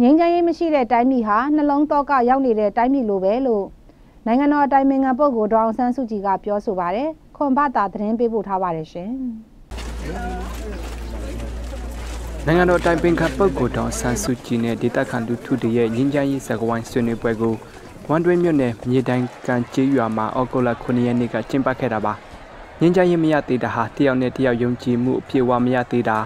ငင်းချမ်းရေးမရှိတဲ့တိုင်းပြည်ဟာနှလုံးတော့ကရောက်နေတဲ့တိုင်းပြည်လိုပဲလို့နိုင်ငံတော်အတိုင်ပင်ခံပုဂ္ဂိုလ်ဒေါအောင်ဆန်းစုကြည်ကပြောဆိုပါတယ်ခွန်ဘတာသတင်းပေးပို့ထားပါတယ်ရှင်နိုင်ငံတော်တိုင်ပင်ခံပုဂ္ဂိုလ်တော်ဆန်းစုကြည်နဲ့ဒေသခံလူထုတွေရဲ့ငင်းချမ်းရေးစကားဝိုင်းဆွေးနွေးပွဲကိုဝန်တွင်းမြို့နယ်မြေတိုင်ကန်ကျေးရွာမှာအောက်တိုဘာ9ရက်နေ့ကကျင်းပခဲ့တာပါငင်းချမ်းရေးမရသေးတာဟာတယောက်နဲ့တယောက်ယုံကြည်မှုအပြည့်အဝမရသေးတာ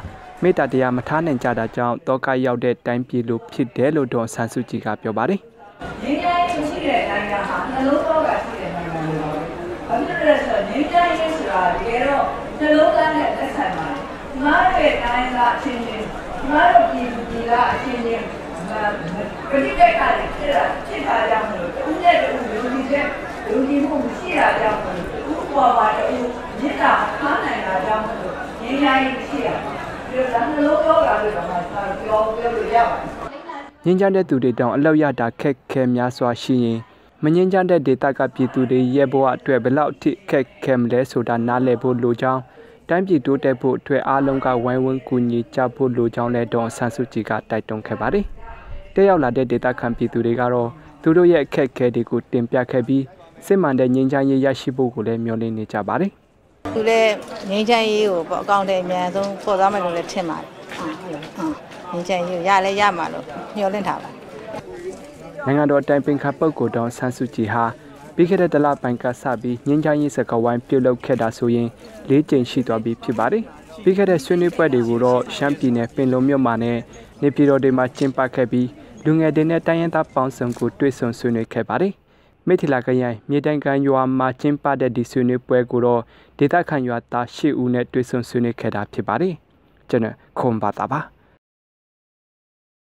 မေတ္တာတရားမထားနိုင်ကြတာကြောင့်တောကရောက်တဲ့တိုင်းပြည်လိုဖြစ်တယ်လို့ဒေါ်ဆန်းစုကြည်ကပြောပါတယ်ငင်းချမ်းရေးရှိတဲ့နိုင်ငံဟာနှလုံးသားကရှိတဲ့နိုင်ငံတွေပါဘာဖြစ်လဲဆိုတော့ငင်းချမ်းရေးဆိုတာတကယ်တော့နှလုံးသားနဲ့လက်ဆိုင်ပါတယ်ဒီမှာရဲ့တိုင်းကအချင်းချင်းဒီမှာတော့ပြည်ပြည်ကအချင်းချင်းပဋိပက္ခတွေဖြစ်တာဖြစ်တာကြောင့်လို့ဦးနဲ့တူယုံကြည်တဲ့ယုံကြည်မှုမရှိတာကြောင့်လို့ဦးပေါ်ပါတူမြစ်တာခါနိုင်တာကြောင့်လို့ငင်းရိုင်းရှိရပြီးတော့ နှလုံးရောဂါတွေတော့မှပြောပြောလို့ရပါတယ်ငင်းကြတဲ့သူတွေတောင်အလောက်ရတာခက်ခဲများစွာရှိရင်မငင်းကြတဲ့ဒေတာကပြည်သူတွေရဲ့ဘဝအတွက်ဘယ်လောက်ထိခက်ခဲမလဲဆိုတာနားလည်ဖို့လိုကြောင်းတိုင်းပြည်တိုးတက်ဖို့အတွက်အားလုံးကဝိုင်းဝန်းကူညီကြဖို့လိုကြောင်းလည်းဒေါ်ဆန်းစုကြည်ကတိုက်တွန်းခဲ့ပါတယ်။တက်ရောက်လာတဲ့ဒေသခံပြည်သူတွေကတော့သူတို့ရဲ့အခက်အခဲတွေကိုတင်ပြခဲ့ပြီးစစ်မှန်တဲ့ငြိမ်းချမ်းရေးရရှိဖို့ကိုလည်းမျှော်လင့်နေကြပါတယ်။ သူလည်းငြိမ်းချမ်းရေးကိုပေါ့အကောင့်တဲ့အများဆုံးပေါ်သွားမယ်လို့လည်းထင်ပါတယ်။ဟုတ်ငြိမ်းချမ်းရေးကိုရလဲရမှာလို့မျှော်လင့်ထားပါတယ်။နိုင်ငံတော်တိုင်ပင်ခံပုဂ္ဂိုလ်တော်ဆန်းစုကြည်ဟာပြီးခဲ့တဲ့တလပိုင်ကစပြီးငင်းချမ်းရေးစကားဝိုင်းပြုလုပ်ခဲ့တာဆိုရင်၄ကြိမ်ရှိသွားပြီဖြစ်ပါတယ်။ပြီးခဲ့တဲ့ဆွေးနွေးပွဲတွေကိုတော့ရှမ်းပြည်နယ်ပင်လုံမြို့မှာနဲ့နေပြည်တော်တွေမှာကျင်းပခဲ့ပြီးလူငယ်တွေနဲ့တိုင်းရင်းသားပေါင်းစုံကိုတွေ့ဆုံဆွေးနွေးခဲ့ပါတယ်။ မိထီလာကရိုင်မြေတိုင်ကန်ရွာမှာကျင်းပတဲ့ဒီဆွေးနွေးပွဲကိုတော့ဒေသခံရွာသား၈ဦးနဲ့တွေ့ဆုံဆွေးနွေးခဲ့တာဖြစ်ပါတယ်။ကျွန်တော်ခွန်ပါတာပါ။